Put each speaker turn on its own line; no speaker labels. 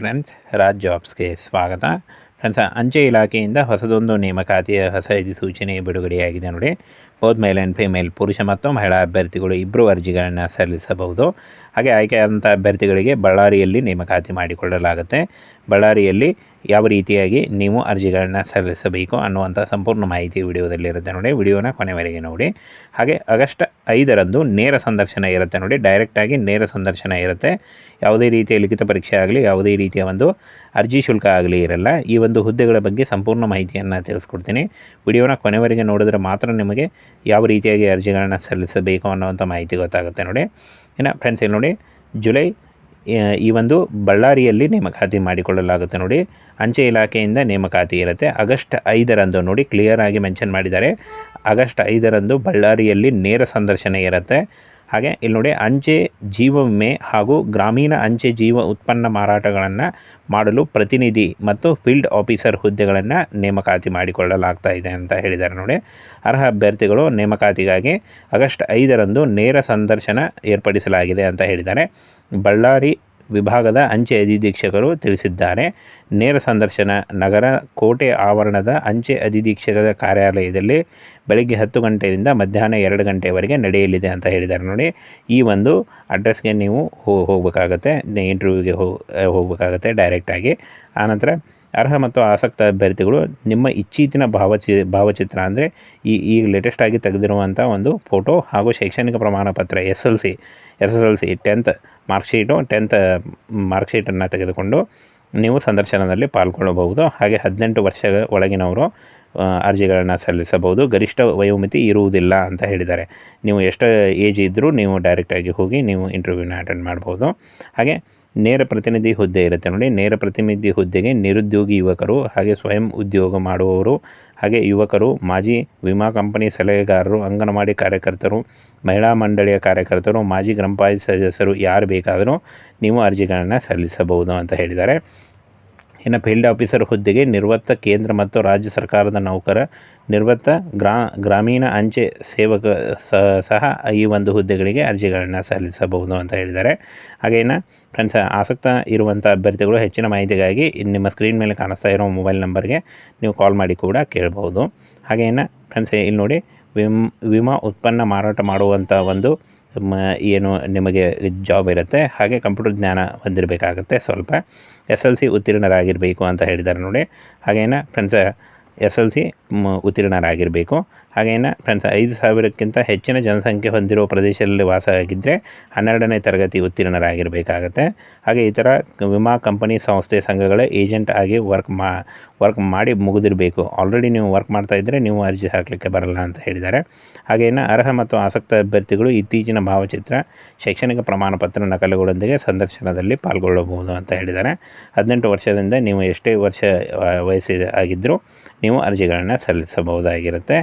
Friends Raj ಜಾಬ್ಸ್ಗೆ ಸ್ವಾಗತ. Friends ಅಂಚೆ ಇಲಾಖೆಯಿಂದ ಹೊಸದೊಂದು ನೇಮಕಾತಿಯ ಹೊಸ ಅಧಿಸೂಚನೆ ಬಿಡುಗಡೆಯಾಗಿದೆ ನೋಡಿ. ಬೋತ್ ಮೇಲ್ ಆ್ಯಂಡ್ ಫಿಮೇಲ್ ಪುರುಷ ಮತ್ತು ಮಹಿಳಾ ಅಭ್ಯರ್ಥಿಗಳು ಇಬ್ಬರು ಅರ್ಜಿಗಳನ್ನು ಸಲ್ಲಿಸಬಹುದು. ಹಾಗೆ ಆಯ್ಕೆಯಾದಂಥ ಅಭ್ಯರ್ಥಿಗಳಿಗೆ ಬಳ್ಳಾರಿಯಲ್ಲಿ ನೇಮಕಾತಿ ಮಾಡಿಕೊಳ್ಳಲಾಗುತ್ತೆ. ಬಳ್ಳಾರಿಯಲ್ಲಿ ಯಾವ ರೀತಿಯಾಗಿ ನೀವು ಅರ್ಜಿಗಳನ್ನು ಸಲ್ಲಿಸಬೇಕು ಅನ್ನುವಂಥ ಸಂಪೂರ್ಣ ಮಾಹಿತಿ ವಿಡಿಯೋದಲ್ಲಿರುತ್ತೆ ನೋಡಿ. ವಿಡಿಯೋನ ಕೊನೆವರೆಗೆ ನೋಡಿ. ಹಾಗೆ ಆಗಸ್ಟ್ ಐದರಂದು ನೇರ ಸಂದರ್ಶನ ಇರುತ್ತೆ ನೋಡಿ. ಡೈರೆಕ್ಟಾಗಿ ನೇರ ಸಂದರ್ಶನ ಇರುತ್ತೆ. ಯಾವುದೇ ರೀತಿಯ ಲಿಖಿತ ಪರೀಕ್ಷೆ ಆಗಲಿ, ಯಾವುದೇ ರೀತಿಯ ಒಂದು ಅರ್ಜಿ ಶುಲ್ಕ ಆಗಲಿ ಇರಲ್ಲ. ಈ ಒಂದು ಹುದ್ದೆಗಳ ಬಗ್ಗೆ ಸಂಪೂರ್ಣ ಮಾಹಿತಿಯನ್ನು ತಿಳಿಸ್ಕೊಡ್ತೀನಿ. ವಿಡಿಯೋನ ಕೊನೆವರೆಗೆ ನೋಡಿದ್ರೆ ಮಾತ್ರ ನಿಮಗೆ ಯಾವ ರೀತಿಯಾಗಿ ಅರ್ಜಿಗಳನ್ನು ಸಲ್ಲಿಸಬೇಕು ಅನ್ನೋವಂಥ ಮಾಹಿತಿ ಗೊತ್ತಾಗುತ್ತೆ ನೋಡಿ. ಇನ್ನು ಫ್ರೆಂಡ್ಸ್ ಇಲ್ಲಿ ನೋಡಿ. ಜುಲೈ ಈ ಒಂದು ಬಳ್ಳಾರಿಯಲ್ಲಿ ನೇಮಕಾತಿ ಮಾಡಿಕೊಳ್ಳಲಾಗುತ್ತೆ ನೋಡಿ. ಅಂಚೆ ಇಲಾಖೆಯಿಂದ ನೇಮಕಾತಿ ಇರುತ್ತೆ. ಆಗಸ್ಟ್ ಐದರಂದು ನೋಡಿ ಕ್ಲಿಯರ್ ಆಗಿ ಮೆನ್ಷನ್ ಮಾಡಿದ್ದಾರೆ. ಆಗಸ್ಟ್ ಐದರಂದು ಬಳ್ಳಾರಿಯಲ್ಲಿ ನೇರ ಸಂದರ್ಶನ ಇರುತ್ತೆ. ಹಾಗೆ ಇಲ್ಲಿ ನೋಡಿ ಅಂಚೆ ಜೀವ ವಿಮೆ ಹಾಗೂ ಗ್ರಾಮೀಣ ಅಂಚೆ ಜೀವ ಉತ್ಪನ್ನ ಮಾರಾಟಗಳನ್ನು ಮಾಡಲು ಪ್ರತಿನಿಧಿ ಮತ್ತು ಫೀಲ್ಡ್ ಆಫೀಸರ್ ಹುದ್ದೆಗಳನ್ನು ನೇಮಕಾತಿ ಮಾಡಿಕೊಳ್ಳಲಾಗ್ತಾ ಇದೆ ಅಂತ ಹೇಳಿದ್ದಾರೆ ನೋಡಿ. ಅರ್ಹ ಅಭ್ಯರ್ಥಿಗಳು ನೇಮಕಾತಿಗಾಗಿ ಆಗಸ್ಟ್ ಐದರಂದು ನೇರ ಸಂದರ್ಶನ ಏರ್ಪಡಿಸಲಾಗಿದೆ ಅಂತ ಹೇಳಿದ್ದಾರೆ. ಬಳ್ಳಾರಿ ವಿಭಾಗದ ಅಂಚೆ ಅಧಿಧೀಕ್ಷಕರು ತಿಳಿಸಿದ್ದಾರೆ. ನೇರ ಸಂದರ್ಶನ ನಗರ ಕೋಟೆ ಆವರಣದ ಅಂಚೆ ಅಧಿಧೀಕ್ಷಕರ ಕಾರ್ಯಾಲಯದಲ್ಲಿ ಬೆಳಗ್ಗೆ ಹತ್ತು ಗಂಟೆಯಿಂದ ಮಧ್ಯಾಹ್ನ ಎರಡು ಗಂಟೆವರೆಗೆ ನಡೆಯಲಿದೆ ಅಂತ ಹೇಳಿದ್ದಾರೆ. ನೋಡಿ, ಈ ಒಂದು ಅಡ್ರೆಸ್ಗೆ ನೀವು ಹೋಗಬೇಕಾಗತ್ತೆ, ಇಂಟರ್ವ್ಯೂಗೆ ಹೋಗಬೇಕಾಗತ್ತೆ ಡೈರೆಕ್ಟಾಗಿ ಆನಂತರ ಅರ್ಹ ಮತ್ತು ಆಸಕ್ತ ಅಭ್ಯರ್ಥಿಗಳು ನಿಮ್ಮ ಇತ್ತೀಚಿನ ಭಾವಚಿ, ಭಾವಚಿತ್ರ ಅಂದರೆ ಈ ಈಗ ಲೇಟೆಸ್ಟಾಗಿ ತೆಗೆದಿರುವಂಥ ಒಂದು ಫೋಟೋ ಹಾಗೂ ಶೈಕ್ಷಣಿಕ ಪ್ರಮಾಣ ಪತ್ರ S L C S S L C tenth marksheet tenth ಮಾರ್ಕ್ಶೀಟನ್ನು ತೆಗೆದುಕೊಂಡು ನೀವು ಸಂದರ್ಶನದಲ್ಲಿ ಪಾಲ್ಗೊಳ್ಳಬಹುದು. ಹಾಗೆ ಹದಿನೆಂಟು ವರ್ಷದ ಒಳಗಿನವರು ಅರ್ಜಿಗಳನ್ನು ಸಲ್ಲಿಸಬಹುದು. ಗರಿಷ್ಠ ವಯೋಮಿತಿ ಇರುವುದಿಲ್ಲ ಅಂತ ಹೇಳಿದ್ದಾರೆ. ನೀವು ಎಷ್ಟು ಏಜ್ ಇದ್ದರೂ ನೀವು ಡೈರೆಕ್ಟಾಗಿ ಹೋಗಿ ನೀವು ಇಂಟರ್ವ್ಯೂನ ಅಟೆಂಡ್ ಮಾಡ್ಬೋದು. ಹಾಗೆ ನೇರ ಪ್ರತಿನಿಧಿ ಹುದ್ದೆ ಇರುತ್ತೆ ನೋಡಿ. ನೇರ ಪ್ರತಿನಿಧಿ ಹುದ್ದೆಗೆ ನಿರುದ್ಯೋಗಿ ಯುವಕರು ಹಾಗೆ ಸ್ವಯಂ ಉದ್ಯೋಗ ಮಾಡುವವರು ಹಾಗೆ ಯುವಕರು, ಮಾಜಿ ವಿಮಾ ಕಂಪನಿ ಸಲಹೆಗಾರರು, ಅಂಗನವಾಡಿ ಕಾರ್ಯಕರ್ತರು, ಮಹಿಳಾ ಮಂಡಳಿಯ ಕಾರ್ಯಕರ್ತರು, ಮಾಜಿ ಗ್ರಾಮ ಸದಸ್ಯರು ಯಾರು ಬೇಕಾದರೂ ನೀವು ಅರ್ಜಿಗಳನ್ನು ಸಲ್ಲಿಸಬಹುದು ಅಂತ ಹೇಳಿದ್ದಾರೆ. ಇನ್ನು ಫೀಲ್ಡ್ ಆಫೀಸರ್ ಹುದ್ದೆಗೆ ನಿರ್ವತ್ತ ಕೇಂದ್ರ ಮತ್ತು ರಾಜ್ಯ ಸರ್ಕಾರದ ನೌಕರ, ನಿರ್ವತ್ತ ಗ್ರಾ, ಗ್ರಾಮೀಣ ಅಂಚೆ ಸೇವಕ ಸಹ ಈ ಒಂದು ಹುದ್ದೆಗಳಿಗೆ ಅರ್ಜಿಗಳನ್ನು ಸಲ್ಲಿಸಬಹುದು ಅಂತ ಹೇಳಿದ್ದಾರೆ. ಹಾಗೇನ ಫ್ರೆಂಡ್ಸ್, ಆಸಕ್ತ ಇರುವಂಥ ಅಭ್ಯರ್ಥಿಗಳು ಹೆಚ್ಚಿನ ಮಾಹಿತಿಗಾಗಿ ನಿಮ್ಮ ಸ್ಕ್ರೀನ್ ಮೇಲೆ ಕಾಣಿಸ್ತಾ ಇರೋ ಮೊಬೈಲ್ ನಂಬರ್ಗೆ ನೀವು ಕಾಲ್ ಮಾಡಿ ಕೂಡ ಕೇಳಬಹುದು ಹಾಗೇನ ಫ್ರೆಂಡ್ಸ್ ಇಲ್ಲಿ ನೋಡಿ, ವಿಮ್, ವಿಮಾ ಉತ್ಪನ್ನ ಮಾರಾಟ ಮಾಡುವಂಥ ಒಂದು ಏನು ನಿಮಗೆ ಜಾಬ್ ಇರುತ್ತೆ. ಹಾಗೆ ಕಂಪ್ಯೂಟರ್ ಜ್ಞಾನ ಹೊಂದಿರಬೇಕಾಗತ್ತೆ ಸ್ವಲ್ಪ. ಎಸ್ ಎಲ್ ಸಿ ಉತ್ತೀರ್ಣರಾಗಿರಬೇಕು ಅಂತ ಹೇಳಿದ್ದಾರೆ ನೋಡಿ. ಹಾಗೇನ, ಫ್ರೆಂಡ್ಸ್ ಎಸ್ ಎಲ್ ಸಿ ಉತ್ತೀರ್ಣರಾಗಿರಬೇಕು. ಹಾಗೇನ ಫ್ರೆಂಡ್ಸ್, ಐದು ಸಾವಿರಕ್ಕಿಂತ ಹೆಚ್ಚಿನ ಜನಸಂಖ್ಯೆ ಹೊಂದಿರುವ ಪ್ರದೇಶದಲ್ಲಿ ವಾಸ ಆಗಿದ್ದರೆ ಹನ್ನೆರಡನೇ ತರಗತಿ ಉತ್ತೀರ್ಣರಾಗಿರಬೇಕಾಗತ್ತೆ. ಹಾಗೆ ಈ ಥರ ವಿಮಾ ಕಂಪನಿ ಸಂಸ್ಥೆ ಸಂಘಗಳ ಏಜೆಂಟ್ ಆಗಿ ವರ್ಕ್ ಮಾ, ವರ್ಕ್ ಮಾಡಿ ಮುಗಿದಿರಬೇಕು. ಆಲ್ರೆಡಿ ನೀವು ವರ್ಕ್ ಮಾಡ್ತಾ ಇದ್ದರೆ ನೀವು ಅರ್ಜಿ ಹಾಕಲಿಕ್ಕೆ ಬರಲ್ಲ ಅಂತ ಹೇಳಿದ್ದಾರೆ. ಹಾಗೇನ ಅರ್ಹ ಮತ್ತು ಆಸಕ್ತ ಅಭ್ಯರ್ಥಿಗಳು ಇತ್ತೀಚಿನ ಭಾವಚಿತ್ರ, ಶೈಕ್ಷಣಿಕ ಪ್ರಮಾಣಪತ್ರ ನಕಲುಗಳೊಂದಿಗೆ ಸಂದರ್ಶನದಲ್ಲಿ ಪಾಲ್ಗೊಳ್ಳಬಹುದು ಅಂತ ಹೇಳಿದ್ದಾರೆ. ಹದಿನೆಂಟು ವರ್ಷದಿಂದ ನೀವು ಎಷ್ಟೇ ವರ್ಷ ವಯಸ್ಸಿದ, ಆಗಿದ್ದರೂ ನೀವು ಅರ್ಜಿಗಳನ್ನು ಸಲ್ಲಿಸಬಹುದಾಗಿರುತ್ತೆ.